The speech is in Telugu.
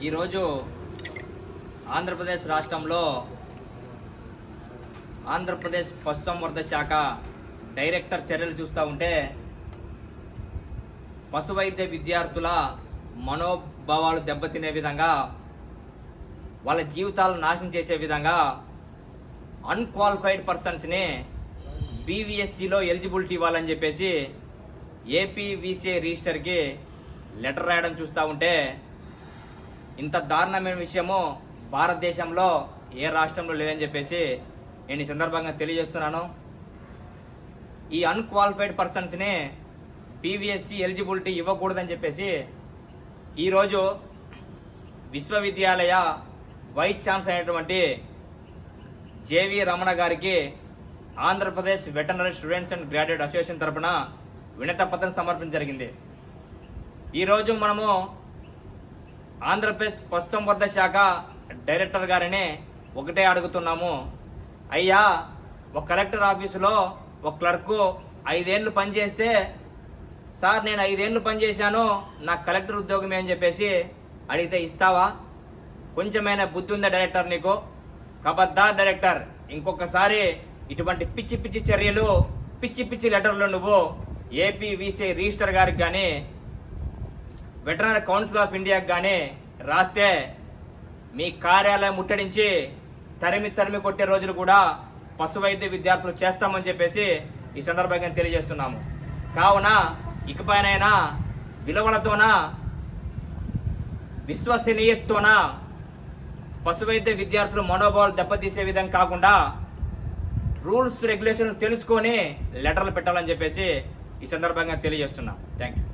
ఈరోజు ఆంధ్రప్రదేశ్ రాష్ట్రంలో ఆంధ్రప్రదేశ్ పశుసంవర్ధ శాఖ డైరెక్టర్ చర్యలు చూస్తూ ఉంటే పశువైద్య విద్యార్థుల మనోభావాలు దెబ్బతినే విధంగా వాళ్ళ జీవితాలను నాశనం చేసే విధంగా అన్క్వాలిఫైడ్ పర్సన్స్ని బీవీఎస్సీలో ఎలిజిబిలిటీ ఇవ్వాలని చెప్పేసి ఏపీవీసీఐ రిజిస్టర్కి లెటర్ రాయడం చూస్తూ ఉంటే ఇంత దారుణమైన విషయము భారతదేశంలో ఏ రాష్ట్రంలో లేదని చెప్పేసి నేను ఈ సందర్భంగా తెలియజేస్తున్నాను. ఈ అన్క్వాలిఫైడ్ పర్సన్స్ని పీవీఎస్సీ ఎలిజిబిలిటీ ఇవ్వకూడదని చెప్పేసి ఈరోజు విశ్వవిద్యాలయ వైస్ ఛాన్సలర్ అయినటువంటి జేవి రమణ గారికి Andhra Pradesh veterinary students and graduate association తరపున వినతపత్రం సమర్పించడం జరిగింది. ఈరోజు మనము ఆంధ్రప్రదేశ్ పశుసంవర్ధ శాఖ డైరెక్టర్ గారిని ఒకటే అడుగుతున్నాము. అయ్యా ఒక కలెక్టర్ ఆఫీసులో ఒక క్లర్కు ఐదేళ్ళు పనిచేస్తే సార్ నేను ఐదేళ్ళు పనిచేశాను నాకు కలెక్టర్ ఉద్యోగమే అని చెప్పేసి అడిగితే ఇస్తావా? కొంచెమైనా బుద్ధి ఉందా డైరెక్టర్ నీకు? కబద్దార్ డైరెక్టర్ ఇంకొకసారి ఇటువంటి పిచ్చి పిచ్చి చర్యలు పిచ్చి పిచ్చి లెటర్లు నువ్వు ఏపీ వీసీ రిజిస్టర్ గారికి కానీ వెటరనరీ కౌన్సిల్ ఆఫ్ ఇండియాకి కానీ రాస్తే మీ కార్యాలయం ముట్టడించి తరిమి తరిమి కొట్టే రోజులు కూడా పశు వైద్య విద్యార్థులు చేస్తామని చెప్పేసి ఈ సందర్భంగా తెలియజేస్తున్నాము. కావున ఇకపైనైనా విలువలతోన విశ్వసనీయతతోన పశు వైద్య విద్యార్థులు మనోభావాలు దెబ్బతీసే విధంగా కాకుండా రూల్స్ రెగ్యులేషన్ తెలుసుకొని లెటర్లు పెట్టాలని చెప్పేసి ఈ సందర్భంగా తెలియజేస్తున్నాం. Thank you